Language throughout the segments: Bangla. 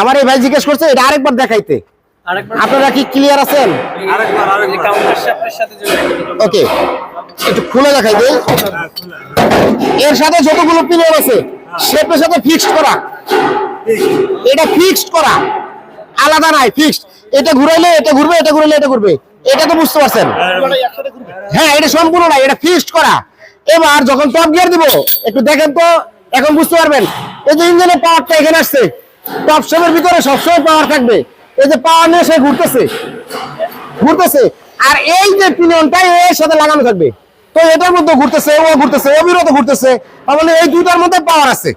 আমার এই ভাই জিজ্ঞেস করছে এটা আরেকবার দেখাইতে। আপনারা কি ক্লিয়ার আছেন? ওকে একটু খুলে দেখাই দিই। এর সাথে যতগুলো পিলিয়ন আছে শেপের সাথে ফিক্সড করা। এটা ফিক্সড করা। আলাদা নাই ফিক্সড এটা ঘুরাইলে এটা ঘুরবে এটা ঘুরাইলে এটা ঘুরবে। এটা তো বুঝতে পারছেন? হ্যাঁ এটা সম্পূর্ণ নাই এটা ফিক্সড করা। এবার যখন টপ গিয়ার দিব একটু দেখেন তো এখন বুঝতে পারবেন। এই যে ইঞ্জিনের পাওয়ারটা এখানে আসছে। টপ শেপের ভিতরে সবসময় পাওয়ার থাকবে। এই যে পাওয়ার নিয়ে সে ঘুরতেছে। ঘুরতেছে। আর এই যে পিনিয়নটা এর সাথে লাগানো থাকবে। তো এটার মধ্যে ঘুরতেছে, ও ঘুরতেছে অবিরত ঘুরতেছে। তার মানে এই দুইটার মধ্যে পাওয়ার আছে।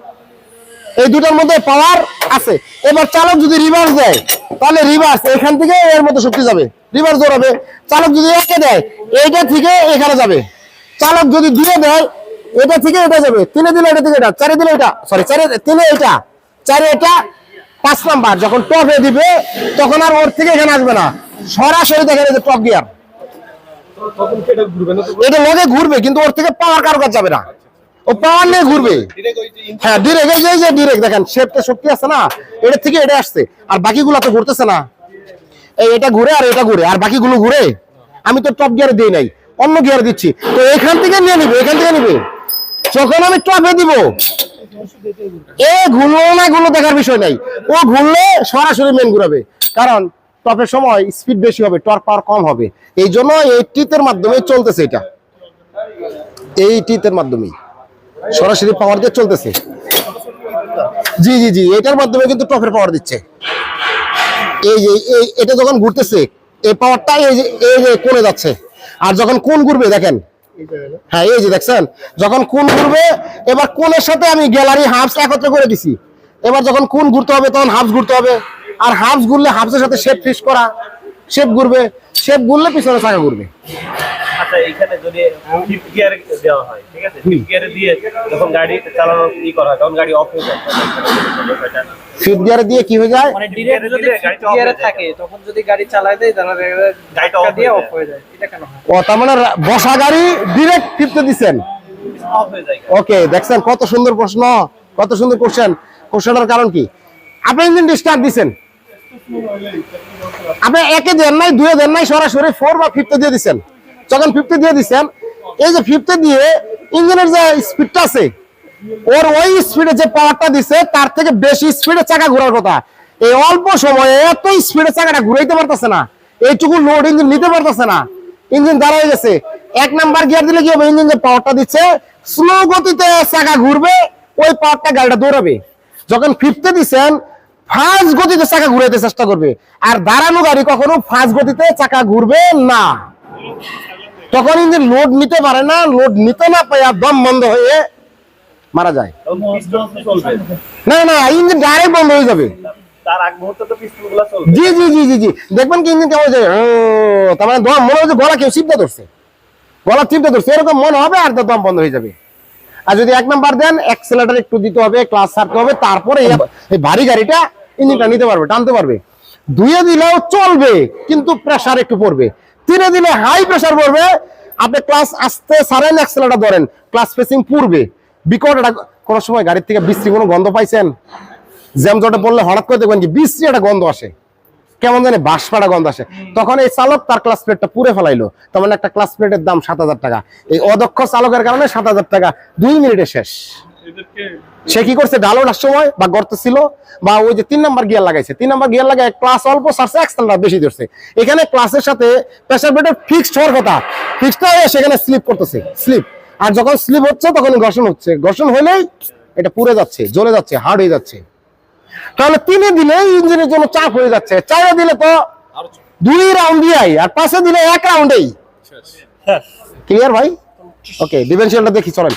এই দুটার মধ্যে পাওয়ার আছে। এবার চালক যদি রিভার্স দেয়, তাহলে রিভার্স এখান থেকে এর মধ্যে শক্তি যাবে। রিভার্স দৌড়াবে। চালক যদি একে দেয়, এইটা থেকে এখানে যাবে। চালক যদি দুয়ে দেয়, এটা থেকে এটা যাবে। তিনে দিলে এটা থেকে এটা, চারে দিলে এটা সরি চারে, তিনে এটা, চারে এটা পাঁচ নাম্বার, যখন টপে দিবে, তখন আর ওর থেকে এখানে আসবে না। সরাসরি দেখেন এই টপ গিয়ার এটা লগে ঘুরবে, কিন্তু ওর থেকে পাওয়ার কারও কাছে যাবে না। ও পাওয়ার নিয়ে ঘুরবে। হ্যাঁ ডিরেক্ট এই যে- ডিরেক্ট দেখেন শেপটা শক্তি আছে না? এটা থেকে এটা আসছে, আর বাকিগুলো তো ঘুরতেছে না। এই এটা ঘুরে আর এটা ঘুরে, আর বাকিগুলো ঘুরে। আমি তো টপ গিয়ারে দিই নাই, অন্য গিয়ার দিচ্ছি। তো এখান থেকে নিয়ে নিবে, এখান থেকে নিবে। যখন আমি টপে দিব এ ঘুরলো না ঘুরলো দেখার বিষয় নাই। ও ঘুরলে সরাসরি মেন ঘুরাবে। কারণ টপের সময় স্পিড বেশি হবে টর্ক পাওয়ার কম হবে। এই জন্য এই টিতের মাধ্যমে চলতেছে এটা। এই টিতের মাধ্যমে। সরাসরি পাওয়ার দিয়ে চলতেছে। জি জি জি, এটার মাধ্যমে কিন্তু টপের পাওয়ার দিচ্ছে। এই যে এটা যখন ঘুরতেছে, এই পাওয়ারটা এই যে এই যে কোণে যাচ্ছে। আর যখন কোন ঘুরবে, দেখেন হ্যাঁ এই যে দেখছেন, যখন কোন ঘুরবে, এবার কোনের সাথে আমি গ্যালারি হাফস একত্র করে দিছি? এবার যখন কোন ঘুরতে হবে, তখন হাফস ঘুরতে হবে। আর হাফস ঘুরলে হাফসের সাথে শেপ ফিস করা শেপ ঘুরবে শেপ ঘুরলে পিছনে চাকা ঘুরবে। আচ্ছা এখানে যদি ফিফথ গিয়ারে দেওয়া হয় ঠিক আছে? ফিফথ গিয়ারে দিয়ে যখন গাড়ি চালানো ই করা হয় তখন গাড়ি অফ হয়ে যায়। ফিফথ গিয়ারে দিয়ে কি হয়ে যায়? মানে ডিরেক্ট যদি off গিয়ারে থাকে তখন যদি গাড়ি চালায় দেয় তাহলে গাড়িটা off দিয়ে অফ হয়ে যায়। এটা কেন হয়? ও তার মানে বসা গাড়ি ডিরেক্ট ফিফতে দিচ্ছেন অফ হয়ে যায়। ওকে দেখছেন কত সুন্দর প্রশ্ন কত সুন্দর কোশ্চেন কোশ্চেনের কারণ কি? আপনি ইঞ্জিন স্টার্ট দিছেন। আপনি একে দেন নাই দুয়ে দেন নাই সরাসরি ফোর বা ফিফতে দিয়ে দিছেন। যখন ফিফটি দিয়ে দিচ্ছেন এই যে ফিফটি দিয়ে ইঞ্জিনের যে স্পিডটা আছে, ওর ওই স্পিডে যে পাওয়ারটা দিছে, তার থেকে বেশি স্পিডে চাকা ঘোরার কথা। এই অল্প সময়ে এত স্পিডে চাকাটা ঘুরাইতে পারতেছে না। এইটুকু লোড ইঞ্জিন নিতে পারতেছে না। ইঞ্জিন দাঁড়ায় গেছে। এক নাম্বার গিয়ার দিলে কি হবে? ইঞ্জিন যে পাওয়ারটা দিচ্ছে স্লো গতিতে চাকা ঘুরবে, ওই পাওয়ারটা গাড়িটা দৌড়াবে। যখন ফিফতে দিছেন ফাস্ট গতিতে চাকা ঘুরাইতে চেষ্টা করবে। আর দাঁড়ানো গাড়ি কখনো ফাস্ট গতিতে চাকা ঘুরবে না। তখন ইঞ্জিন লোড নিতে পারে না লোড নিতে না পাইয়া দম বন্ধ হয়ে মারা যায়। না না ইঞ্জিন ডাইরেক্ট বন্ধ হয়ে যাবে। জি জি জি জি জি। দেখবেন কি ইঞ্জিন কেমন যায় তার মানে দম মনে হচ্ছে গলা কেউ চিপটা ধরছে। গলা চিপটা ধরছে এরকম মনে হবে আর দম বন্ধ হয়ে যাবে। আর যদি এক নাম্বার দেন অ্যাক্সেলেটার একটু দিতে হবে ক্লাস ছাড়তে হবে তারপরে এই- ভারী গাড়িটা ইঞ্জিনটা নিতে পারবে টানতে পারবে। দুইয়ে দিলেও চলবে কিন্তু প্রেসার একটু পড়বে। তিনে দিনে হাই প্রেসার পড়বে। আপনি ক্লাস আসতে সারেন অ্যাক্সেলেটার ধরেন। ক্লাস ফেসিং পূর্বে। বিকট একটা কোনো সময় গাড়ির থেকে বিশ্রী কোনো গন্ধ পাইছেন? জ্যাম জটে পড়লে হঠাৎ করে দেখবেন কি বিশ্রী একটা গন্ধ আসে। কেমন জানি বাঁশপাড়া গন্ধ আসে। তখন এই চালক তার ক্লাস প্লেটটা পুড়ে ফেলাইলো। তখন একটা ক্লাস প্লেটের দাম সাত হাজার টাকা। এই অদক্ষ চালকের কারণে সাত হাজার টাকা দুই মিনিটে শেষ। সে কি করছে? ডালোটার সময় বা গর্ত ছিল বা ওই যে তিন নাম্বার গিয়ার লাগাইছে। তিন নাম্বার গিয়ার লাগায় ক্লাস অল্প সারছে এক্সেলটা বেশি ধরছে। এখানে ক্লাসের সাথে প্রেসার প্লেটের ফিক্সড হওয়ার কথা। ফিক্সড হয়ে সেখানে স্লিপ করতেছে স্লিপ আর যখন স্লিপ হচ্ছে তখন ঘর্ষণ হচ্ছে। ঘর্ষণ হলেই এটা পুড়ে যাচ্ছে জ্বলে যাচ্ছে হার্ড হয়ে যাচ্ছে। তাহলে তিনে দিলে ইঞ্জিনের জন্য চাপ হয়ে যাচ্ছে। চারে দিলে তো দুই রাউন্ড দিয়াই আর পাঁচে দিলে এক রাউন্ডেই ক্লিয়ার ভাই? ওকে ডিফেন্সিয়ালটা দেখি চলেন।